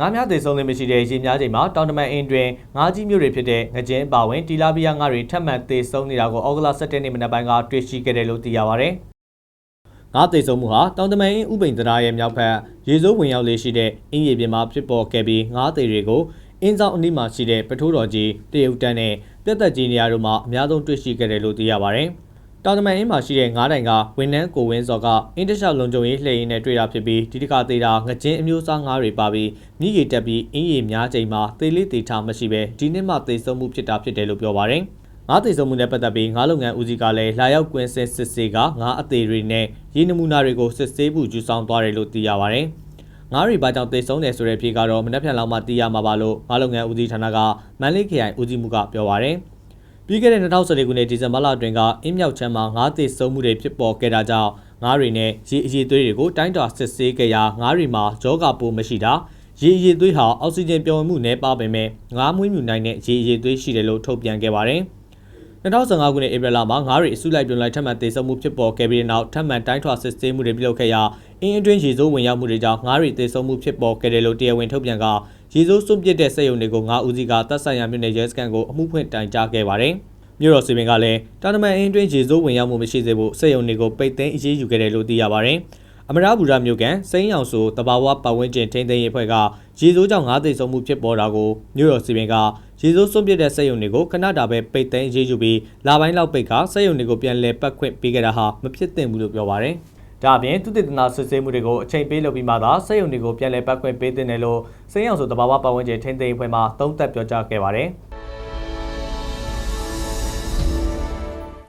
ငါးများသေဆုံးခြင်းမရှိတဲ့ရေများချိန်မှာတောင်တမန်အင်းတွင်ငါးကြီးမျိုးတွေဖြစ်တဲ့ငကြင်းပါဝင်တီလာဗီယာငါးတွေထပ်မံသေဆုံးနေတာကိုဩဂလ17နှစ်မနက်ပိုင်းကတွေ့ရှိခဲ့တယ်လို့သိရပါဗျ။ငါးသေဆုံးမှုဟာတောင်တမန်အင်းဥပိန်တရာရဲ့မြောက်ဖက်ရေစိုးဝင်ရောက်လေးရှိတဲ့အင်းရေပြင်မှာဖြစ်ပေါ်ခဲ့ပြီးငါးသေတွေကိုအင်းဆောင်အနီးမှာရှိတဲ့ပထိုးတော်ကြီးတရုတ်တန်းနဲ့ပြက်သက်ကြီးနေရာတို့မှာအများဆုံးတွေ့ရှိခဲ့တယ်လို့သိရပါဗျ။ တောင်တမန်အင်းမှာရှိတဲ့ငါးတိုင်ကဝန်နှန်းကိုဝင်းစော်ကအင်းတလျှောက်လုံခြုံရေးလှည့်ရင်းနဲ့တွေ့တာဖြစ်ပြီးဒီတစ်ခါသေးတာငကြင်းအမျိုးအစားငါးတွေပါပြီးမြည်ရည်တက်ပြီးအင်းရည်များချိန်မှာသေလေးသေးထားမရှိပဲဒီနှစ်မှသေဆုံးမှုဖြစ်တာဖြစ်တယ်လို့ပြောပါရယ်ငါးသေဆုံးမှုနဲ့ပတ်သက်ပြီးငါးလုပ်ငန်းဦးစီးကလည်းလာရောက်ကွင်းစင်စစ်ဆေးကငါးအသေးတွေနဲ့ရေနမူနာတွေကိုစစ်ဆေးမှုယူဆောင်သွားတယ်လို့သိရပါရယ်ငါးရီဘာကြောင့်သေဆုံးတယ်ဆိုတဲ့ဖြေကတော့မနက်ဖြန်လောက်မှသိရမှာပါလို့ငါးလုပ်ငန်းဦးစီးဌာနကမန်လေးခရိုင်ဦးစီးမှုကပြောပါရယ် ပြီးခဲ့တဲ့2014ခုနှစ်ဒီဇင်ဘာလအတွင်းကအင်းမြောက်ချမ်းမှာငါးသေဆုံးမှုတွေဖြစ်ပေါ်ခဲ့တာကြောင့်ငါးတွေနဲ့ရေအရည်သွေးတွေကိုတိုင်းတာစစ်ဆေးခဲ့ရာငါးတွေမှာဂျောဂါပိုးမရှိတာရေအရည်သွေးဟာအောက်ဆီဂျင်ပျော်ဝင်မှုနည်းပါပေမဲ့ငါးမွေးမြူနိုင်တဲ့ရေအရည်သွေးရှိတယ်လို့ထုတ်ပြန်ခဲ့ပါတယ်2015ခုနှစ်ဧပြီလမှာငါးရီအစုလိုက်ပြုံလိုက်ထပ်မံသေဆုံးမှုဖြစ်ပေါ်ခဲ့ပြီးတဲ့နောက်ထပ်မံတိုင်းထွာစစ်ဆေးမှုတွေပြုလုပ်ခဲ့ရာအင်းအတွင်းရေစိုးဝင်ရောက်မှုတွေကြောင့်ငါးရီသေဆုံးမှုဖြစ်ပေါ်ခဲ့တယ်လို့တရားဝင်ထုတ်ပြန်က ရေစိုးစွန့်ပစ်တဲ့စက်ရုံတွေကိုငါးဦးစီးကတပ်ဆိုင်ရာမြို့နယ်ရဲစခန်းကိုအမှုဖွင့်တိုင်ကြားခဲ့ပါတယ်။မြို့တော်စီပင်ကလည်းတာနမန်အင်းတွင်းရေစိုးဝင်ရောက်မှုမရှိစေဖို့စက်ရုံတွေကိုပိတ်သိမ်းအရေးယူခဲ့တယ်လို့သိရပါတယ်။အမရဘူရမြို့ကန်စိမ်းအောင်ဆိုတဘာဝပတ်ဝန်းကျင်ထိန်းသိမ်းရေးအဖွဲ့ကရေစိုးကြောင့်ငါးသိဆုံးမှုဖြစ်ပေါ်တာကိုမြို့တော်စီပင်ကရေစိုးစွန့်ပစ်တဲ့စက်ရုံတွေကိုခဏတာပဲပိတ်သိမ်းအရေးယူပြီးလာပိုင်းလောက်ပိတ်ကစက်ရုံတွေကိုပြန်လည်ပတ်ခွင့်ပေးခဲ့တာဟာမဖြစ်သင့်ဘူးလို့ပြောပါတယ်။ ဒါအပြင်သူတည်တနာဆွေးမှုတွေကိုအချိန်ပေးလုပ်ပြီးမှသာစက်ရုံတွေကိုပြန်လည်ပတ်ခွင့်ပေးတဲ့လို့စိမ်းအောင်ဆိုတဘာဝပတ်ဝန်းကျင်ထိန်းသိမ်းရေးအဖွဲ့မှသုံးသပ်ပြောကြားခဲ့ပါတယ်။